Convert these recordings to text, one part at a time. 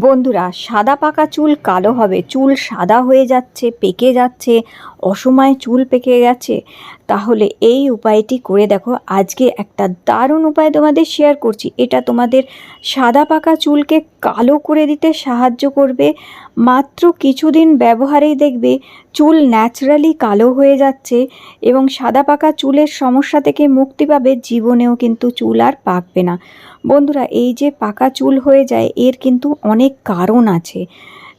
বন্ধুরা সাদা পাকা চুল কালো হবে। চুল সাদা হয়ে যাচ্ছে পেকে যাচ্ছে। অসময়ে চুল পেকে গেছে, তাহলে এই উপায়টি করে দেখো। আজকে একটা দারুণ উপায় তোমাদের শেয়ার করছি। এটা তোমাদের সাদা পাকা চুলকে কালো করে দিতে সাহায্য করবে। মাত্র কিছুদিন ব্যবহারেই দেখবে চুল ন্যাচারালি কালো হয়ে যাচ্ছে এবং সাদা পাকা চুলের সমস্যা থেকে মুক্তি পাবে, জীবনেও কিন্তু চুল আর পাকবে না। বন্ধুরা, এই যে পাকা চুল হয়ে যায়, এর কিন্তু অনেক কারণ আছে।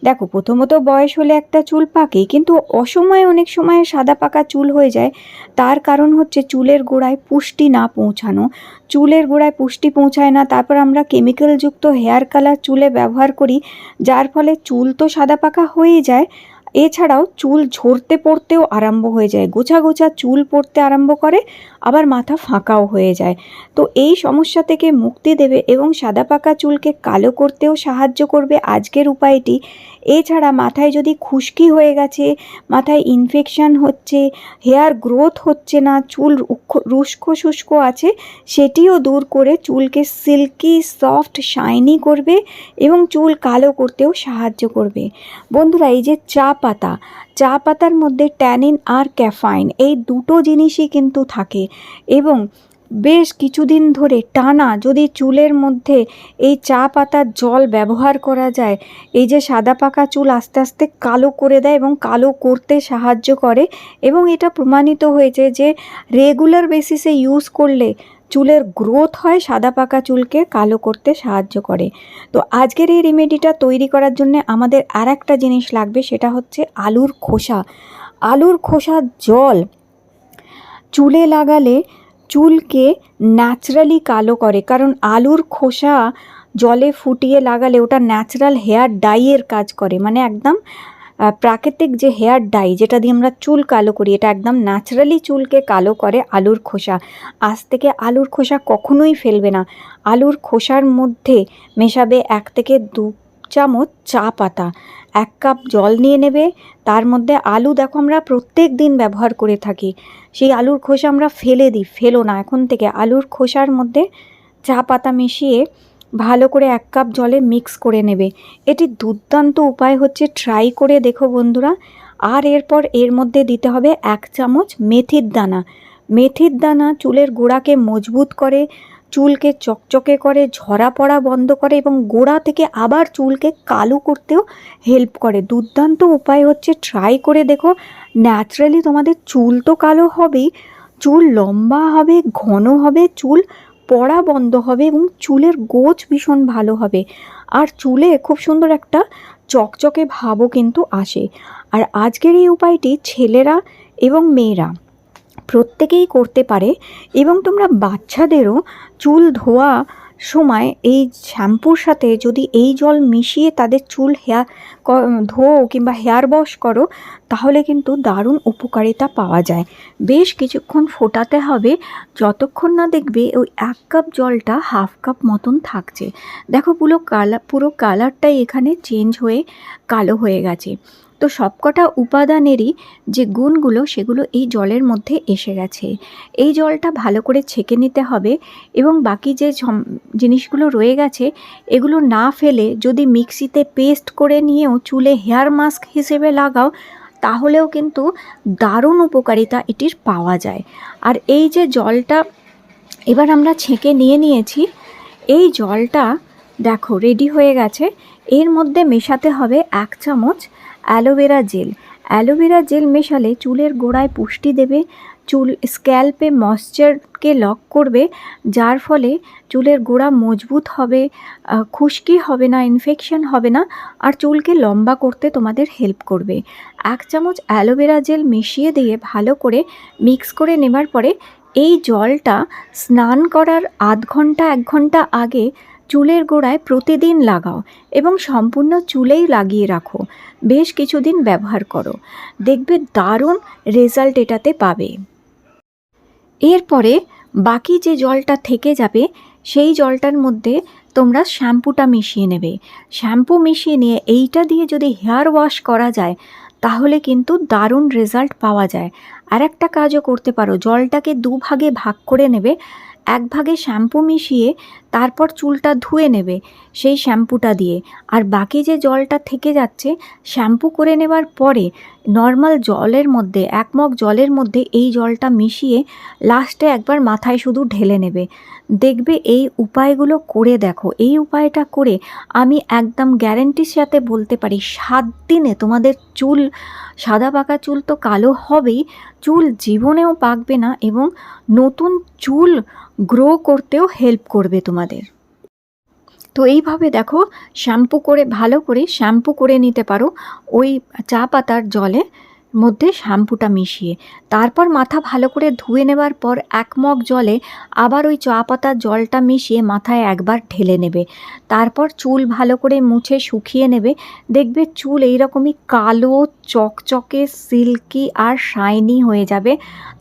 দেখো, প্রথমত বয়স হলে একটা চুল পাকে কিন্তু অসময়ে অনেক সময় সাদা পাকা চুল হয়ে যায়। তার কারণ হচ্ছে চুলের গোড়ায় পুষ্টি না পৌঁছানো। চুলের গোড়ায় পুষ্টি পৌঁছায় না, তারপর আমরা কেমিক্যালযুক্ত হেয়ার কালার চুলে ব্যবহার করি, যার ফলে চুল তো সাদা পাকা হয়েই যায়। এছাড়াও চুল ঝরতে পড়তেও আরম্ভ হয়ে যায়। গোছা গোছা চুল পড়তে আরম্ভ করে, আবার মাথা ফাঁকাও হয়ে যায়। তো এই সমস্যা থেকে মুক্তি দেবে এবং সাদা পাকা চুলকে কালো করতেও সাহায্য করবে আজকের উপায়টি। এছাড়া মাথায় যদি খুশকি হয়ে গেছে, মাথায় ইনফেকশান হচ্ছে হেয়ার গ্রোথ হচ্ছে না, চুল রুস্কো শুষ্ক আছে, সেটিও দূর করে চুলকে সিল্কি সফট শাইনি করবে এবং চুল কালো করতেও সাহায্য করবে। বন্ধুরা, এই যে চা পাতা। চা পাতার মধ্যে ট্যানিন আর ক্যাফাইন এই দুটো জিনিসই কিন্তু থাকে। এবং বেশ কিছুদিন ধরে টানা যদি চুলের মধ্যে এই চা পাতার জল ব্যবহার করা যায়, এই যে সাদা পাকা চুল আস্তে আস্তে কালো করে দেয় এবং কালো করতে সাহায্য করে এবং এটা প্রমাণিত হয়েছে যে রেগুলার বেসিসে ইউজ করলে চুলের গ্রোথ হয় সাদা পাকা চুলকে কালো করতে সাহায্য করে। তো আজকের এই রেমেডিটা তৈরি করার জন্য আমাদের আর একটা জিনিস লাগবে, সেটা হচ্ছে আলুর খোসা। আলুর খোসা জল। চুলে লাগালে চুলকে ন্যাচারালি কালো করে, কারণ আলুর খোসা জলে ফুটিয়ে লাগালে ওটা ন্যাচারাল হেয়ার ডাইয়ের কাজ করে মানে একদম প্রাকৃতিক যে হেয়ার ডাই, যেটা দিয়ে আমরা চুল কালো করি, এটা একদম ন্যাচারালি চুলকে কালো করে আলুর খোসা। আজ থেকে আলুর খোসা কখনোই ফেলবে না। আলুর খোসার মধ্যে মেশাবে এক থেকে দু চামচ চা পাতা। এক কাপ জল নিয়ে নেবে, তার মধ্যে আলু দেখো আমরা প্রত্যেক দিন ব্যবহার করে থাকি। সেই আলুর খোসা আমরা ফেলে দিই, ফেলো না। এখন থেকে আলুর খোসার মধ্যে চা পাতা মিশিয়ে ভালো করে এক কাপ জলে মিক্স করে নেবে। এটি দুর্দান্ত উপায় হচ্ছে ট্রাই করে দেখো বন্ধুরা। আর এরপর এর মধ্যে দিতে হবে এক চামচ মেথির দানা। মেথির দানা চুলের গোড়াকে মজবুত করে, চুলকে চকচকে করে, ঝরা পড়া বন্ধ করে এবং গোড়া থেকে আবার চুলকে কালো করতেও হেল্প করে। দুর্দান্ত উপায় হচ্ছে ট্রাই করে দেখো। ন্যাচারালি তোমাদের চুল তো কালো হবেই, চুল লম্বা হবে, ঘন হবে, চুল পড়া বন্ধ হবে এবং চুলের গোছ ভীষণ ভালো হবে। আর চুলে খুব সুন্দর একটা চকচকে ভাবও কিন্তু আসে। আর আজকের এই উপায়টি ছেলেরা এবং মেয়েরা প্রত্যেকেই করতে পারে এবং তোমরা বাচ্চাদেরও চুল ধোয়া সময় এই শ্যাম্পুর সাথে যদি এই জল মিশিয়ে তাদের চুল হেয়ার ধোও কিংবা হেয়ার ওয়াশ করো, তাহলে কিন্তু দারুণ উপকারিতা পাওয়া যায়। বেশ কিছুক্ষণ ফোটাতে হবে, যতক্ষণ না দেখবে ওই এক কাপ জলটা হাফ কাপ মতন থাকছে। দেখো পুরো কালার পুরো কালারটাই এখানে চেঞ্জ হয়ে কালো হয়ে গেছে। তো সবকটা উপাদানেরই যে গুণগুলো, সেগুলো এই জলের মধ্যে এসে গেছে। এই জলটা ভালো করে ছেঁকে নিতে হবে এবং বাকি যে জিনিসগুলো রয়ে গেছে, এগুলো না ফেলে যদি মিক্সিতে পেস্ট করে নিয়েও চুলে হেয়ার মাস্ক হিসেবে লাগাও, তাহলেও কিন্তু দারুণ উপকারিতা এটির পাওয়া যায়। আর এই যে জলটা এবার আমরা ছেঁকে নিয়ে নিয়েছি, এই জলটা দেখো রেডি হয়ে গেছে। এর মধ্যে মেশাতে হবে এক চামচ aloe vera gel. Aloe vera gel মেশালে চুলের গোড়ায় পুষ্টি দেবে, চুল স্ক্যাল্পে ময়শ্চারকে লক করবে, যার ফলে চুলের গোড়া মজবুত হবে খুশকি হবে না ইনফেকশন হবে না, আর চুলকে লম্বা করতে তোমাদের হেল্প করবে। এক চামচ অ্যালোভেরা জেল মিশিয়ে দিয়ে ভালো করে মিক্স করে নেবার পরে এই জলটা স্নান করার আধ ঘণ্টা, এক ঘণ্টা আগে চুলের গোড়ায় প্রতিদিন লাগাও এবং সম্পূর্ণ চুলেই লাগিয়ে রাখো। বেশ কিছুদিন ব্যবহার করো। দেখবে দারুণ রেজাল্ট এটাতে পাবে। এরপরে বাকি যে জলটা থেকে যাবে, সেই জলটার মধ্যে তোমরা শ্যাম্পুটা মিশিয়ে নেবে। শ্যাম্পু মিশিয়ে নিয়ে এইটা দিয়ে যদি হেয়ার ওয়াশ করা যায়, তাহলে কিন্তু দারুণ রেজাল্ট পাওয়া যায়। আর একটা কাজও করতে পারো। জলটাকে দুভাগে ভাগ করে নেবে। এক ভাগে শ্যাম্পু মিশিয়ে তারপর চুলটা ধুয়ে নেবে সেই শ্যাম্পুটা দিয়ে। আর বাকি যে জলটা থেকে যাচ্ছে, শ্যাম্পু করে নেবার পরে নর্মাল জলের মধ্যে এক মগ জলের মধ্যে এই জলটা মিশিয়ে লাস্টে একবার মাথায় শুধু ঢেলে নেবে। দেখবে এই উপায়গুলো করে দেখো। এই উপায়টা করে আমি একদম গ্যারেন্টির সাথে বলতে পারি, সাত দিনে তোমাদের চুল, সাদা পাকা চুল তো কালো হবেই চুল জীবনেও পাকবে না এবং নতুন চুল গ্রো করতেও হেল্প করবে তোমাদের। তো এইভাবে দেখো শ্যাম্পু করে, ভালো করে শ্যাম্পু করে নিতে পারো। ওই চা পাতার জলে মধ্যে শ্যাম্পুটা মিশিয়ে, তারপর মাথা ভালো করে ধুয়ে নেবার পর এক মগ জলে আবার ওই চা পাতার জলটা মিশিয়ে মাথায় একবার ঢেলে নেবে। তারপর চুল ভালো করে মুছে শুকিয়ে নেবে। দেখবে চুল এইরকমই কালো, চকচকে, সিল্কি আর শাইনি হয়ে যাবে।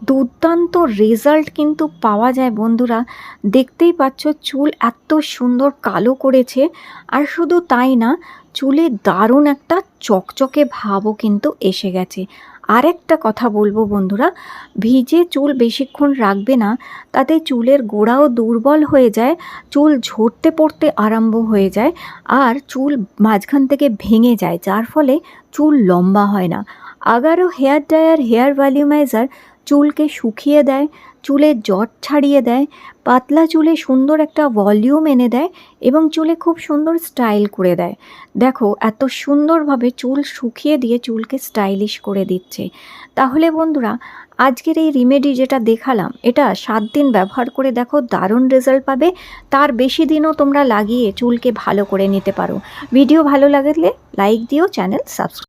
দুর্দান্ত রেজাল্ট কিন্তু পাওয়া যায় বন্ধুরা। দেখতেই পাচ্ছ চুল এত সুন্দর কালো করেছে। আর শুধু তাই না চুলে দারুণ একটা চকচকে ভাবও কিন্তু এসে গেছে। আরেকটা কথা বলব বন্ধুরা, ভিজে চুল বেশিক্ষণ রাখবে না, তাতে চুলের গোড়াও দুর্বল হয়ে যায়, চুল ঝরতে পড়তে আরম্ভ হয়ে যায়, আর চুল মাঝখান থেকে ভেঙে যায়, যার ফলে চুল লম্বা হয় না। আগারও হেয়ার ড্রায়ার, হেয়ার ভ্যালিউমাইজার চুলকে শুকিয়ে দেয় চুলের জট ছাড়িয়ে দেয়, পাতলা চুলে সুন্দর একটা ভলিউম এনে দেয় এবং চুলে খুব সুন্দর স্টাইল করে দেয়। দেখো, এত সুন্দরভাবে চুল শুকিয়ে দিয়ে চুলকে স্টাইলিশ করে দিচ্ছে। তাহলে বন্ধুরা, আজকের এই রিমেডি যেটা দেখালাম, এটা সাত দিন ব্যবহার করে দেখো দারুণ রেজাল্ট পাবে। তার বেশি দিনও তোমরা লাগিয়ে চুলকে ভালো করে নিতে পারো। ভিডিও ভালো লাগলে লাইক দিও চ্যানেল সাবস্ক্রাইব